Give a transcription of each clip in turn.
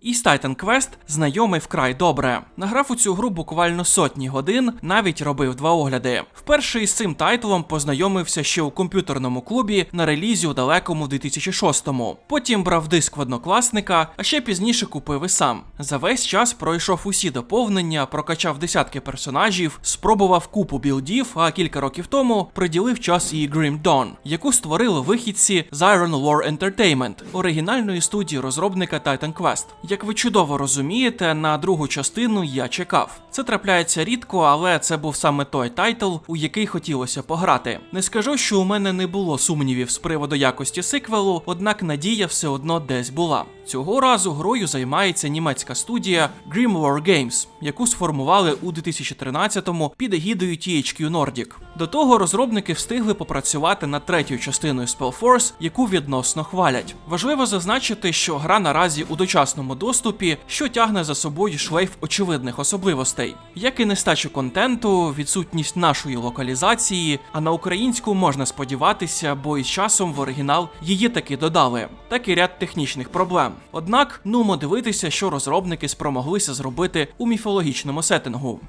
Із Titan Quest знайомий вкрай добре. Награв у цю гру буквально сотні годин, навіть робив два огляди. Вперше із цим тайтлом познайомився ще у комп'ютерному клубі на релізі у далекому 2006-му. Потім брав диск в однокласника, а ще пізніше купив і сам. За весь час пройшов усі доповнення, прокачав десятки персонажів, спробував купу білдів, а кілька років тому приділив час і Grim Dawn, яку створили вихідці з Iron War Entertainment, оригінальної студії розробника Titan Quest. Як ви чудово розумієте, на другу частину я чекав. Це трапляється рідко, але це був саме той тайтл, у який хотілося пограти. Не скажу, що у мене не було сумнівів з приводу якості сиквелу, однак надія все одно десь була. Цього разу грою займається німецька студія Grimlore Games, яку сформували у 2013-му під егідою THQ Nordic. До того розробники встигли попрацювати над третьою частиною Spellforce, яку відносно хвалять. Важливо зазначити, що гра наразі у дочасному доступі, що тягне за собою шлейф очевидних особливостей, як і нестачу контенту, відсутність нашої локалізації, а на українську можна сподіватися, бо із часом в оригінал її таки додали, так і ряд технічних проблем. Однак, нумо дивитися, що розробники спромоглися зробити у міфологічному сеттингу.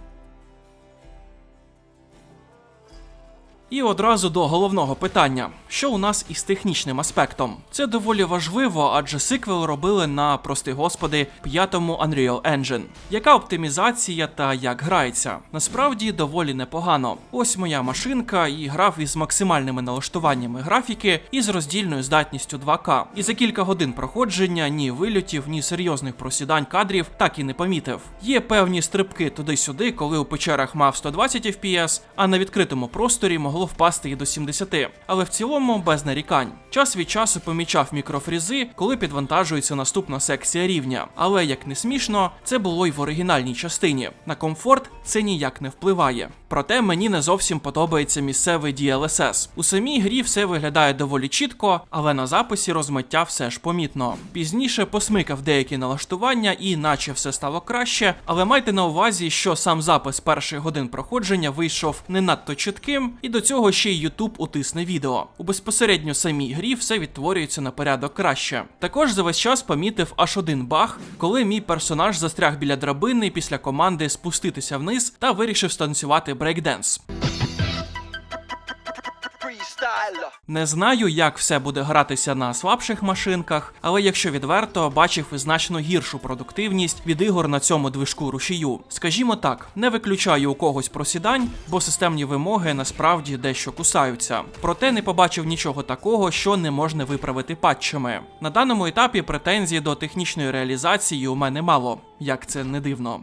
І одразу до головного питання: що у нас із технічним аспектом? Це доволі важливо, адже сиквел робили на, прости господи, п'ятому Unreal Engine. Яка оптимізація та як грається? Насправді доволі непогано. Ось моя машинка і грав із максимальними налаштуваннями графіки і з роздільною здатністю 2К. І за кілька годин проходження ні вильотів, ні серйозних просідань кадрів так і не помітив. Є певні стрибки туди-сюди, коли у печерах мав 120 FPS, а на відкритому просторі могло впасти і до 70, але в цілому без нарікань. Час від часу помічав мікрофрізи, коли підвантажується наступна секція рівня. Але як не смішно, це було й в оригінальній частині. На комфорт це ніяк не впливає. Проте мені не зовсім подобається місцевий DLSS. У самій грі все виглядає доволі чітко, але на записі розмиття все ж помітно. Пізніше посмикав деякі налаштування і наче все стало краще, але майте на увазі, що сам запис перших годин проходження вийшов не надто чітким, і до цього ще й YouTube утисне відео. У безпосередньо самій грі все відтворюється на порядок краще. Також за весь час помітив аж один баг, коли мій персонаж застряг біля драбини після команди спуститися вниз та вирішив станцювати брейкденс. Не знаю, як все буде гратися на слабших машинках, але якщо відверто, бачив значно гіршу продуктивність від ігор на цьому движку рушію. Скажімо так, не виключаю у когось просідань, бо системні вимоги насправді дещо кусаються. Проте не побачив нічого такого, що не можна виправити патчами. На даному етапі претензій до технічної реалізації у мене мало, як це не дивно.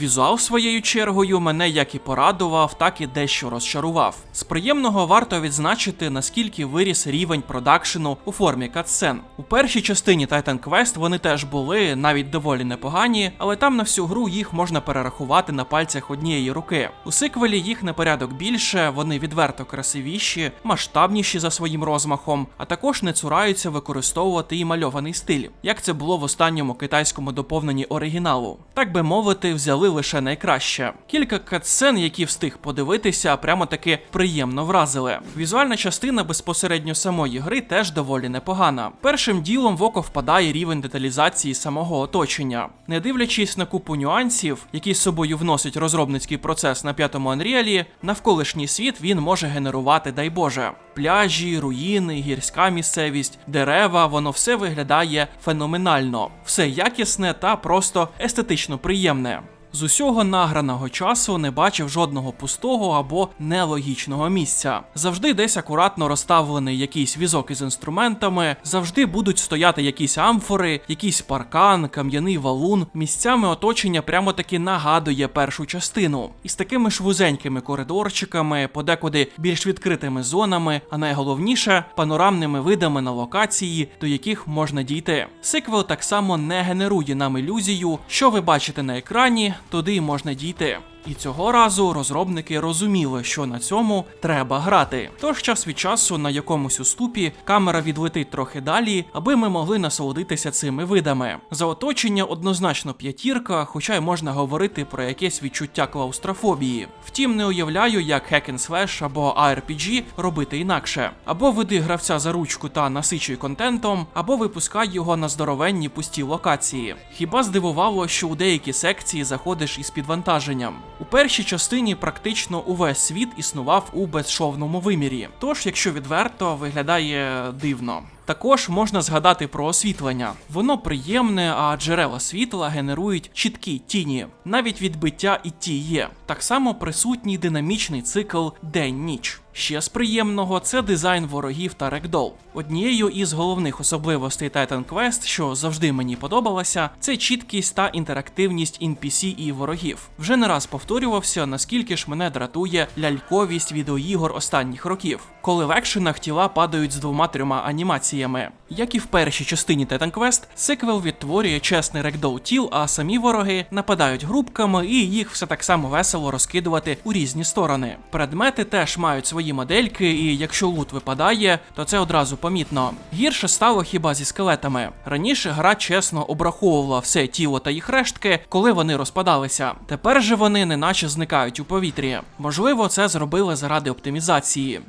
Візуал своєю чергою мене як і порадував, так і дещо розчарував. З приємного варто відзначити, наскільки виріс рівень продакшену у формі катсцен. У першій частині Titan Quest вони теж були навіть доволі непогані, але там на всю гру їх можна перерахувати на пальцях однієї руки. У сиквелі їх на порядок більше, вони відверто красивіші, масштабніші за своїм розмахом, а також не цураються використовувати і мальований стиль, як це було в останньому китайському доповненні оригіналу. Так би мовити, взяли лише найкраще. Кілька катсцен, які встиг подивитися, прямо таки приємно вразили. Візуальна частина безпосередньо самої гри теж доволі непогана. Першим ділом в око впадає рівень деталізації самого оточення. Не дивлячись на купу нюансів, які з собою вносить розробницький процес на п'ятому Unreal, навколишній світ він може генерувати, дай Боже. Пляжі, руїни, гірська місцевість, дерева, воно все виглядає феноменально, все якісне та просто естетично приємне. З усього награного часу не бачив жодного пустого або нелогічного місця. Завжди десь акуратно розставлений якийсь візок із інструментами, завжди будуть стояти якісь амфори, якийсь паркан, кам'яний валун. Місцями оточення прямо таки нагадує першу частину. Із такими ж вузенькими коридорчиками, подекуди більш відкритими зонами, а найголовніше панорамними видами на локації, до яких можна дійти. Сиквел так само не генерує нам ілюзію, що ви бачите на екрані, туди можна дійти. І цього разу розробники розуміли, що на цьому треба грати. Тож час від часу на якомусь уступі камера відлетить трохи далі, аби ми могли насолодитися цими видами. За оточення однозначно п'ятірка, хоча й можна говорити про якесь відчуття клаустрофобії. Втім, не уявляю, як Hack and Slash або ARPG робити інакше. Або веди гравця за ручку та насичуй контентом, або випускай його на здоровенні пусті локації. Хіба здивувало, що у деякі секції заходиш із підвантаженням? У першій частині практично увесь світ існував у безшовному вимірі. Тож, якщо відверто, виглядає дивно. Також можна згадати про освітлення. Воно приємне, а джерела світла генерують чіткі тіні. Навіть відбиття і ті є. Так само присутній динамічний цикл день-ніч. Ще з приємного це дизайн ворогів та рекдол. Однією із головних особливостей Titan Quest, що завжди мені подобалася, це чіткість та інтерактивність NPC і ворогів. Вже не раз повторювався, наскільки ж мене дратує ляльковість відеоігор останніх років, коли в екшенах тіла падають з двома-трьома анімаціями. Як і в першій частині Titan Quest, сиквел відтворює чесний рекдол тіл, а самі вороги нападають групками, і їх все так само весело розкидувати у різні сторони. Предмети теж мають свої модельки, і якщо лут випадає, то це одразу помітно. Гірше стало хіба зі скелетами. Раніше гра чесно обраховувала все тіло та їх рештки, коли вони розпадалися. Тепер же вони неначе зникають у повітрі. Можливо, це зробили заради оптимізації.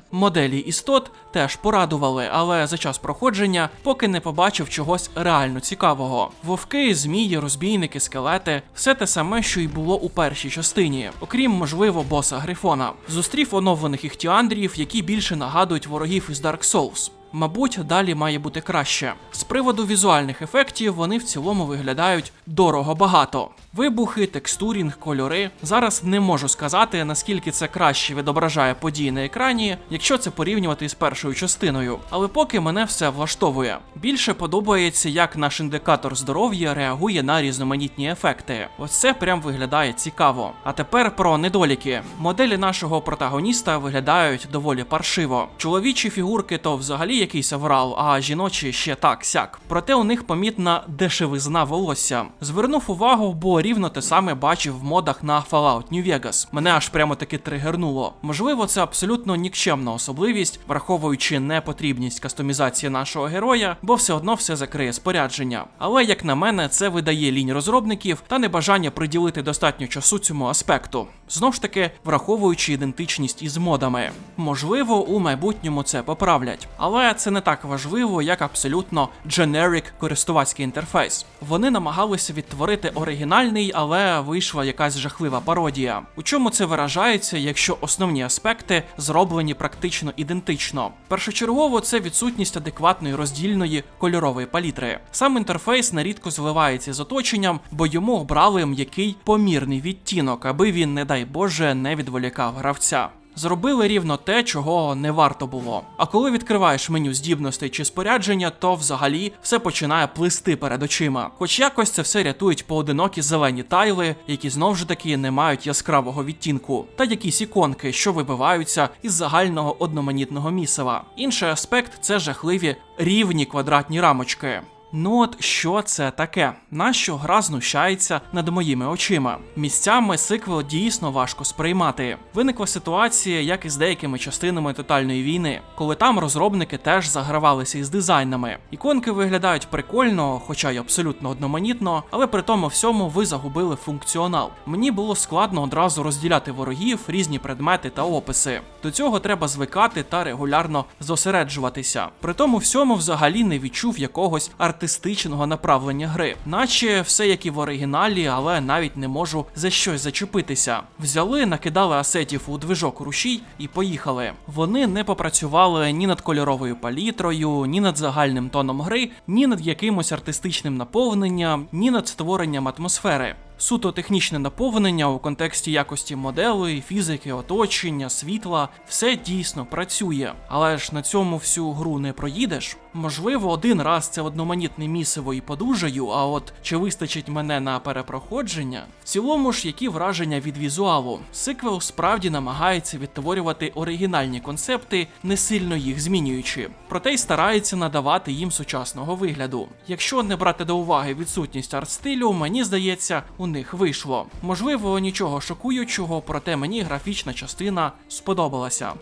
Моделі істот теж порадували, але за час проходження поки не побачив чогось реально цікавого. Вовки, змії, розбійники, скелети все те саме, що й було у першій частині, окрім можливо боса Грифона. Зустрів оновлених іхтіандрів, які більше нагадують ворогів із Dark Souls. Мабуть, далі має бути краще. З приводу візуальних ефектів вони в цілому виглядають дорого багато. Вибухи, текстурінг, кольори. Зараз не можу сказати, наскільки це краще відображає події на екрані, якщо це порівнювати з першою частиною. Але поки мене все влаштовує. Більше подобається, як наш індикатор здоров'я реагує на різноманітні ефекти. Ось це прям виглядає цікаво. А тепер про недоліки. Моделі нашого протагоніста виглядають доволі паршиво. Чоловічі фігурки то взагалі якийсь аврал, а жіночі ще так сяк. Проте у них помітна дешевизна волосся. Звернув увагу, бо рівно те саме бачив в модах на Fallout New Vegas. Мене аж прямо таки тригернуло. Можливо, це абсолютно нікчемна особливість, враховуючи непотрібність кастомізації нашого героя, бо все одно все закриє спорядження. Але як на мене, це видає лінь розробників та небажання приділити достатньо часу цьому аспекту. Знов ж таки, враховуючи ідентичність із модами. Можливо, у майбутньому це поправлять, але це не так важливо, як абсолютно generic користувацький інтерфейс. Вони намагалися відтворити оригінальний, але вийшла якась жахлива пародія. У чому це виражається, якщо основні аспекти зроблені практично ідентично? Першочергово це відсутність адекватної роздільної кольорової палітри. Сам інтерфейс нерідко зливається з оточенням, бо йому обрали м'який помірний відтінок, аби він, не дай Боже, не відволікав гравця. Зробили рівно те, чого не варто було. А коли відкриваєш меню здібностей чи спорядження, то взагалі все починає плисти перед очима. Хоч якось це все рятують поодинокі зелені тайли, які знову ж таки не мають яскравого відтінку, та якісь іконки, що вибиваються із загального одноманітного місива. Інший аспект це жахливі рівні квадратні рамочки. Ну от що це таке? Нащо гра знущається над моїми очима? Місцями сиквел дійсно важко сприймати. Виникла ситуація, як і з деякими частинами тотальної війни, коли там розробники теж загравалися із дизайнами. Іконки виглядають прикольно, хоча й абсолютно одноманітно, але при тому всьому ви загубили функціонал. Мені було складно одразу розділяти ворогів, різні предмети та описи. До цього треба звикати та регулярно зосереджуватися. При тому всьому взагалі не відчув якогось артистичного направлення гри, наче все як і в оригіналі, але навіть не можу за щось зачепитися. Взяли, накидали асетів у движок рушій і поїхали. Вони не попрацювали ні над кольоровою палітрою, ні над загальним тоном гри, ні над якимось артистичним наповненням, ні над створенням атмосфери. Суто технічне наповнення у контексті якості моделей, фізики, оточення, світла все дійсно працює, але ж на цьому всю гру не проїдеш. Можливо, один раз це одноманітне місиво і подужаю, а от чи вистачить мене на перепроходження? В цілому ж, які враження від візуалу? Сиквел справді намагається відтворювати оригінальні концепти, не сильно їх змінюючи, проте й старається надавати їм сучасного вигляду. Якщо не брати до уваги відсутність арт-стилю, мені здається, у у них вийшло. Можливо, нічого шокуючого, проте мені графічна частина сподобалася.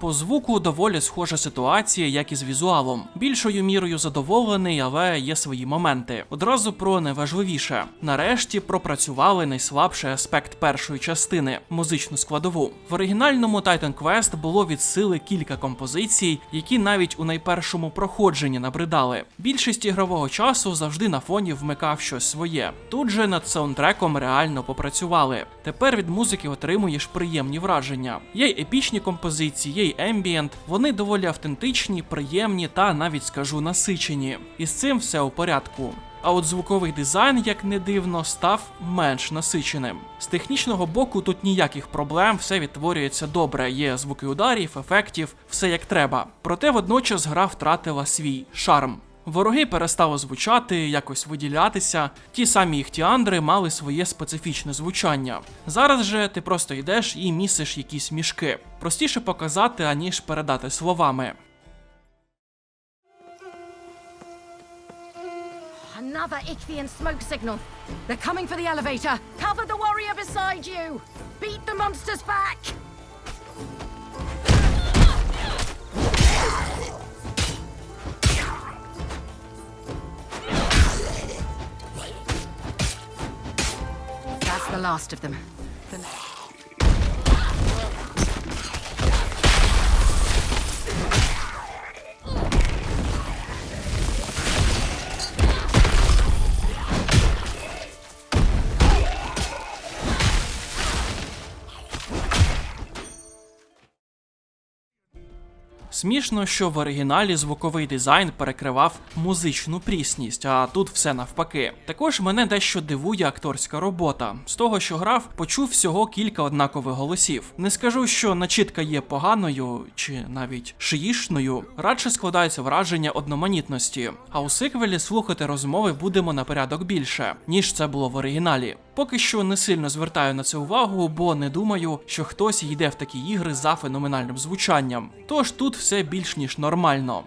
По звуку доволі схожа ситуація, як і з візуалом. Більшою мірою задоволений, але є свої моменти. Одразу про найважливіше. Нарешті пропрацювали найслабший аспект першої частини музичну складову. В оригінальному Titan Quest було від сили кілька композицій, які навіть у найпершому проходженні набридали. Більшість ігрового часу завжди на фоні вмикав щось своє. Тут же над саундтреком реально попрацювали. Тепер від музики отримуєш приємні враження. Є й епічні композиції, є й ембієнт. Вони доволі автентичні, приємні та навіть скажу насичені. І з цим все у порядку. А от звуковий дизайн, як не дивно, став менш насиченим. З технічного боку тут ніяких проблем, все відтворюється добре. Є звуки ударів, ефектів, все як треба. Проте водночас гра втратила свій шарм. Вороги перестали звучати, якось виділятися. Ті самі іхтіандри мали своє специфічне звучання. Зараз же ти просто йдеш і місиш якісь мішки. Простіше показати, аніж передати словами. Another Ichthian smoke signal. They're coming for the elevator. Cover the warrior beside you. Beat the monsters back. Last of them. Смішно, що в оригіналі звуковий дизайн перекривав музичну прісність, а тут все навпаки. Також мене дещо дивує акторська робота. З того, що грав, почув всього кілька однакових голосів. Не скажу, що начітка є поганою чи навіть шиїшною, радше складається враження одноманітності. А у сиквелі слухати розмови будемо на порядок більше, ніж це було в оригіналі. Поки що не сильно звертаю на це увагу, бо не думаю, що хтось йде в такі ігри за феноменальним звучанням. Тож тут все більш ніж нормально.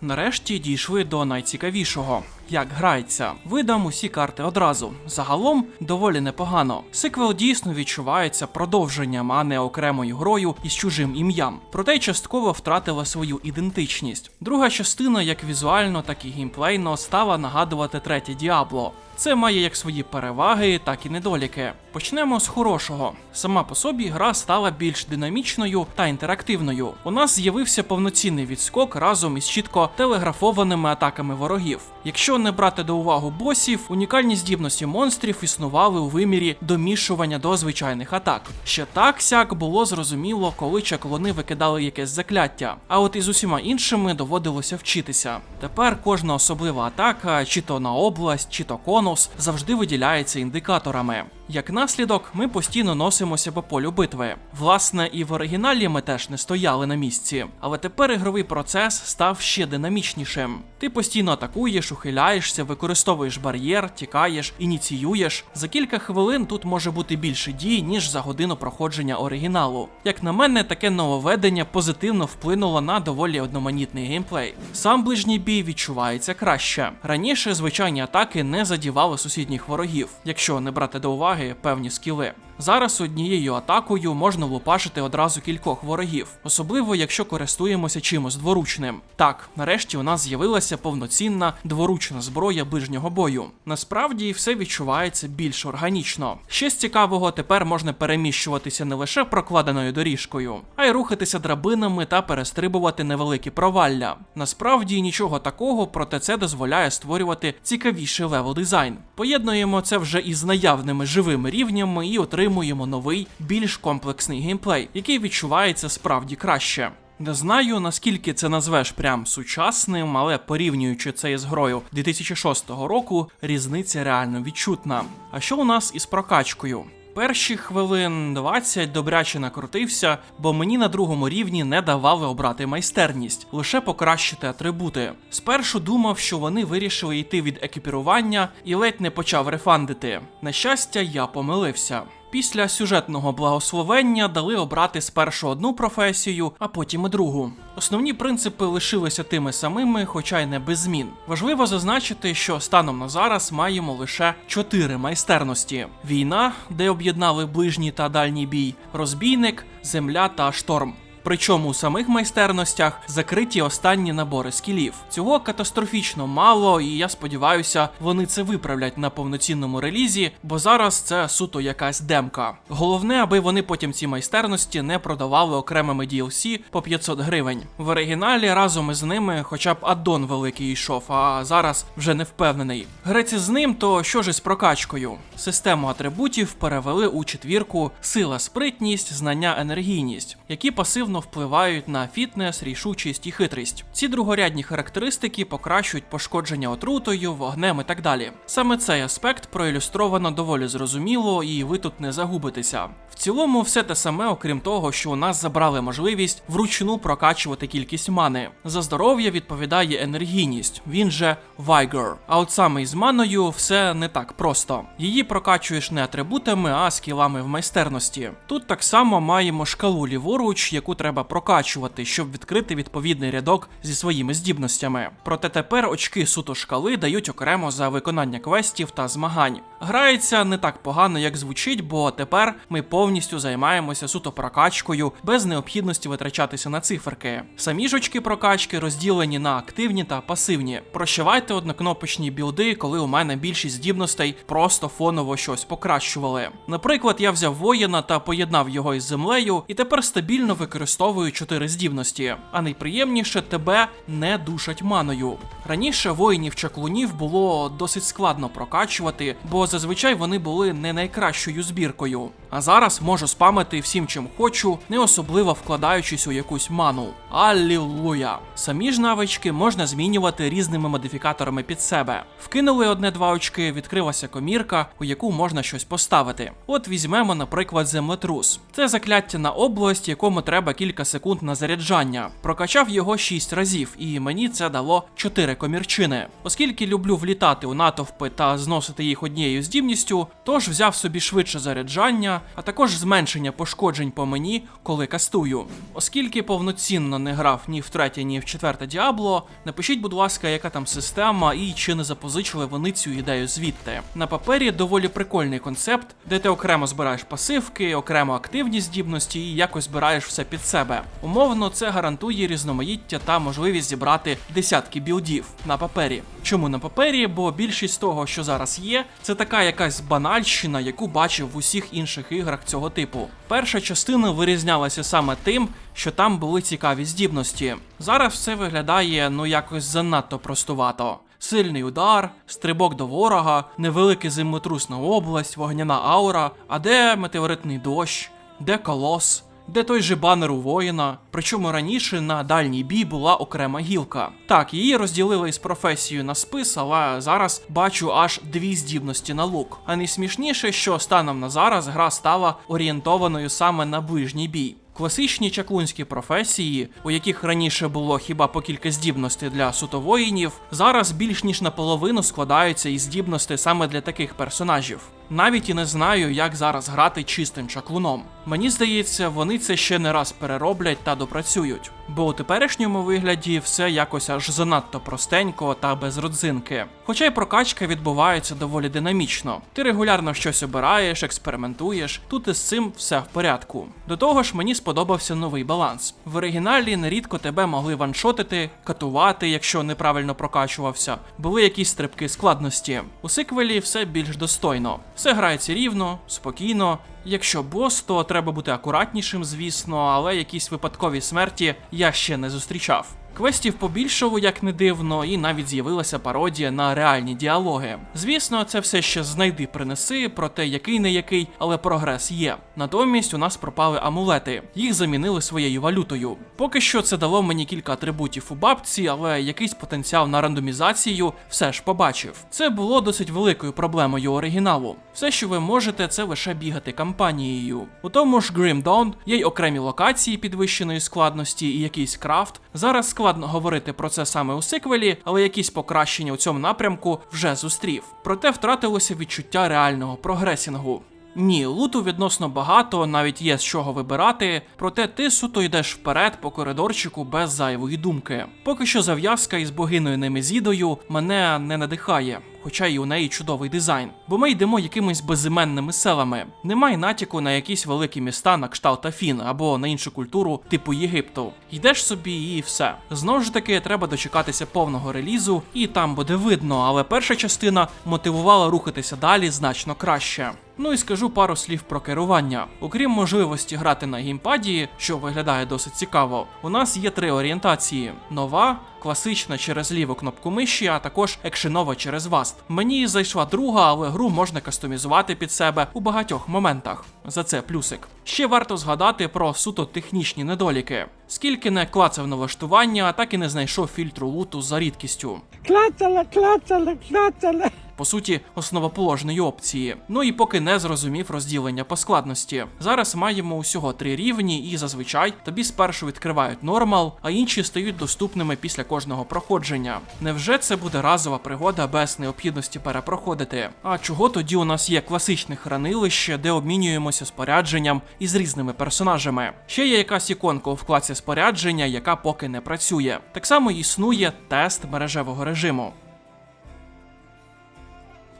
Нарешті дійшли до найцікавішого. Як грається, видам усі карти одразу. Загалом доволі непогано. Сиквел дійсно відчувається продовженням, а не окремою грою із чужим ім'ям. Проте частково втратила свою ідентичність. Друга частина, як візуально, так і геймплейно, стала нагадувати третє Діабло. Це має як свої переваги, так і недоліки. Почнемо з хорошого. Сама по собі гра стала більш динамічною та інтерактивною. У нас з'явився повноцінний відскок разом із чітко телеграфованими атаками ворогів. Якщо не брати до уваги босів, унікальні здібності монстрів існували у вимірі домішування до звичайних атак. Ще так сяк було зрозуміло, коли чаклони викидали якесь закляття. А от із усіма іншими доводилося вчитися. Тепер кожна особлива атака, чи то на область, чи то конус, завжди виділяється індикаторами. Як наслідок, ми постійно носимося по полю битви. Власне, і в оригіналі ми теж не стояли на місці, але тепер ігровий процес став ще динамічнішим. Ти постійно атакуєш, ухиляєшся, використовуєш бар'єр, тікаєш, ініціюєш. За кілька хвилин тут може бути більше дій, ніж за годину проходження оригіналу. Як на мене, таке нововведення позитивно вплинуло на доволі одноманітний геймплей. Сам ближній бій відчувається краще. Раніше звичайні атаки не задівали сусідніх ворогів, якщо не брати до уваги певні скіли. Зараз однією атакою можна влупашити одразу кількох ворогів, особливо якщо користуємося чимось дворучним. Так, нарешті у нас з'явилася повноцінна дворучна зброя ближнього бою. Насправді все відчувається більш органічно. Ще з цікавого тепер можна переміщуватися не лише прокладеною доріжкою, а й рухатися драбинами та перестрибувати невеликі провалля. Насправді нічого такого, проте це дозволяє створювати цікавіший левел дизайн. Поєднуємо це вже із наявними живими рівнями і отримуємо новий, більш комплексний геймплей, який відчувається справді краще. Не знаю наскільки це назвеш прям сучасним, але порівнюючи це із грою 2006 року, різниця реально відчутна. А що у нас із прокачкою? Перші хвилин 20 добряче накрутився, бо мені на другому рівні не давали обрати майстерність, лише покращити атрибути. Спершу думав, що вони вирішили йти від екіпірування і ледь не почав рефандити. На щастя, я помилився. Після сюжетного благословення дали обрати спершу одну професію, а потім і другу. Основні принципи лишилися тими самими, хоча й не без змін. Важливо зазначити, що станом на зараз маємо лише чотири майстерності: війна, де об'єднали ближній та дальній бій, розбійник, земля та шторм. Причому у самих майстерностях закриті останні набори скілів. Цього катастрофічно мало, і я сподіваюся, вони це виправлять на повноцінному релізі, бо зараз це суто якась демка. Головне, аби вони потім ці майстерності не продавали окремими DLC по 500 гривень. В оригіналі разом із ними, хоча б аддон великий йшов, а зараз вже не впевнений. Греці з ним, то що ж із прокачкою? Систему атрибутів перевели у четвірку сила, спритність, знання, енергійність, які пасивно впливають на фітнес, рішучість і хитрість. Ці другорядні характеристики покращують пошкодження отрутою, вогнем і так далі. Саме цей аспект проілюстровано доволі зрозуміло, і ви тут не загубитеся. В цілому, все те саме, окрім того, що у нас забрали можливість вручну прокачувати кількість мани. За здоров'я відповідає енергійність, він же Vigor. А от саме із маною все не так просто. Її прокачуєш не атрибутами, а скілами в майстерності. Тут так само маємо шкалу ліворуч, яку треба прокачувати, щоб відкрити відповідний рядок зі своїми здібностями. Проте тепер очки суто шкали дають окремо за виконання квестів та змагань. Грається не так погано, як звучить, бо тепер ми повністю займаємося суто прокачкою без необхідності витрачатися на циферки. Самі ж очки прокачки розділені на активні та пасивні. Прощавайте однокнопочні білди, коли у мене більшість здібностей просто фоново щось покращували. Наприклад, я взяв воїна та поєднав його із землею, і тепер стабільно використовую чотири здібності. А найприємніше тебе не душать маною. Раніше воїнів чаклунів було досить складно прокачувати, бо зазвичай вони були не найкращою збіркою. А зараз можу спамити всім, чим хочу, не особливо вкладаючись у якусь ману. Аллилуйя! Самі ж навички можна змінювати різними модифікаторами під себе. Вкинули одне-два очки, відкрилася комірка, у яку можна щось поставити. От візьмемо, наприклад, землетрус. Це закляття на область, якому треба кілька секунд на заряджання. Прокачав його 6 разів, і мені це дало 4 комірчини. Оскільки люблю влітати у натовпи та зносити їх однією здібністю, тож взяв собі швидше заряджання, а також зменшення пошкоджень по мені, коли кастую. Оскільки повноцінно не грав ні в третє, ні в четверте Діабло, напишіть, будь ласка, яка там система і чи не запозичили вони цю ідею звідти. На папері доволі прикольний концепт, де ти окремо збираєш пасивки, окремо активні здібності і якось збираєш все під себе. Умовно, це гарантує різноманіття та можливість зібрати десятки білдів на папері. Чому на папері? Бо більшість того, що зараз є, це така якась банальщина, яку бачив в усіх інших іграх цього типу. Перша частина вирізнялася саме тим, що там були цікаві здібності. Зараз все виглядає ну якось занадто простувато. Сильний удар, стрибок до ворога, невеликий землетрус на область, вогняна аура, а де метеоритний дощ, де колос, де той же банер у воїна. Причому раніше на дальній бій була окрема гілка. Так, її розділили із професією на спис, але зараз бачу аж дві здібності на лук. А найсмішніше, що станом на зараз гра стала орієнтованою саме на ближній бій. Класичні чаклунські професії, у яких раніше було хіба по кілька здібностей для сутовоїнів, зараз більш ніж наполовину складаються із здібностей саме для таких персонажів. Навіть і не знаю, як зараз грати чистим чаклуном. Мені здається, вони це ще не раз перероблять та допрацюють, бо у теперішньому вигляді все якось аж занадто простенько та без родзинки. Хоча й прокачка відбувається доволі динамічно. Ти регулярно щось обираєш, експериментуєш, тут із цим все в порядку. До того ж, мені сподобався новий баланс. В оригіналі нерідко тебе могли ваншотити, катувати, якщо неправильно прокачувався, були якісь стрибки складності. У сиквелі все більш достойно. Все грається рівно, спокійно. Якщо бос, то треба бути акуратнішим, звісно, але якісь випадкові смерті я ще не зустрічав. Квестів побільшало, як не дивно, і навіть з'явилася пародія на реальні діалоги. Звісно, це все ще знайди принеси, проте який не який, але прогрес є. Натомість у нас пропали амулети, їх замінили своєю валютою. Поки що це дало мені кілька атрибутів у бабці, але якийсь потенціал на рандомізацію все ж побачив. Це було досить великою проблемою оригіналу. Все, що ви можете, це лише бігати кампанією. У тому ж Grim Dawn є й окремі локації підвищеної складності і якийсь крафт. Зараз складно говорити про це саме у сиквелі, але якісь покращення у цьому напрямку вже зустрів. Проте втратилося відчуття реального прогресінгу. Ні, луту відносно багато, навіть є з чого вибирати, проте ти суто йдеш вперед по коридорчику без зайвої думки. Поки що зав'язка із богиною Немезідою мене не надихає. Хоча й у неї чудовий дизайн, бо ми йдемо якимись безіменними селами. Немає натяку на якісь великі міста на кшталт Афін або на іншу культуру типу Єгипту. Йдеш собі і все. Знову ж таки, треба дочекатися повного релізу, і там буде видно, але перша частина мотивувала рухатися далі значно краще. Ну і скажу пару слів про керування. Окрім можливості грати на геймпаді, що виглядає досить цікаво, у нас є три орієнтації: нова, класична через ліву кнопку миші, а також екшенова через васт. Мені зайшла друга, але гру можна кастомізувати під себе у багатьох моментах. За це плюсик. Ще варто згадати про суто технічні недоліки. Скільки не клацав налаштування, так і не знайшов фільтру луту за рідкістю. Клацала, клацала, клацала. По суті, основоположної опції. Ну і поки не зрозумів розділення по складності. Зараз маємо усього три рівні, і зазвичай тобі спершу відкривають нормал, а інші стають доступними після кожного проходження. Невже це буде разова пригода без необхідності перепроходити? А чого тоді у нас є класичне хранилище, де обмінюємося спорядженням із різними персонажами? Ще є якась іконка у вкладці спорядження, яка поки не працює. Так само існує тест мережевого режиму.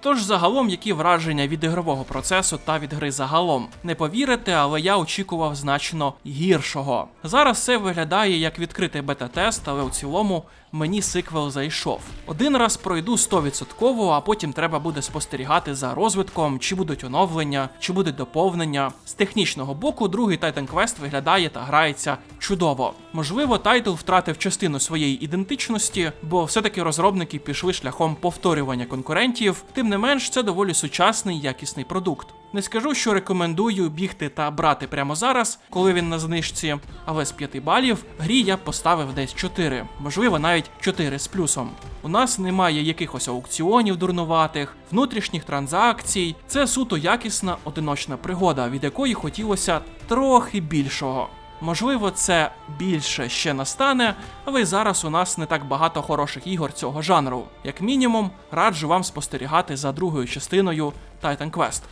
Тож загалом, які враження від ігрового процесу та від гри загалом не повірите, але я очікував значно гіршого. Зараз це виглядає як відкритий бета-тест, але у цілому мені сиквел зайшов. Один раз пройду 100%, а потім треба буде спостерігати за розвитком, чи будуть оновлення, чи будуть доповнення. З технічного боку, другий Titan Quest виглядає та грається чудово. Можливо, тайтл втратив частину своєї ідентичності, бо все-таки розробники пішли шляхом повторювання конкурентів. Тим не менш, це доволі сучасний якісний продукт. Не скажу, що рекомендую бігти та брати прямо зараз, коли він на знижці, але з 5 балів грі я поставив десь 4, можливо, навіть 4 з плюсом. У нас немає якихось аукціонів дурнуватих, внутрішніх транзакцій. Це суто якісна одиночна пригода, від якої хотілося трохи більшого. Можливо, це більше ще настане, але зараз у нас не так багато хороших ігор цього жанру. Як мінімум, раджу вам спостерігати за другою частиною Titan Quest.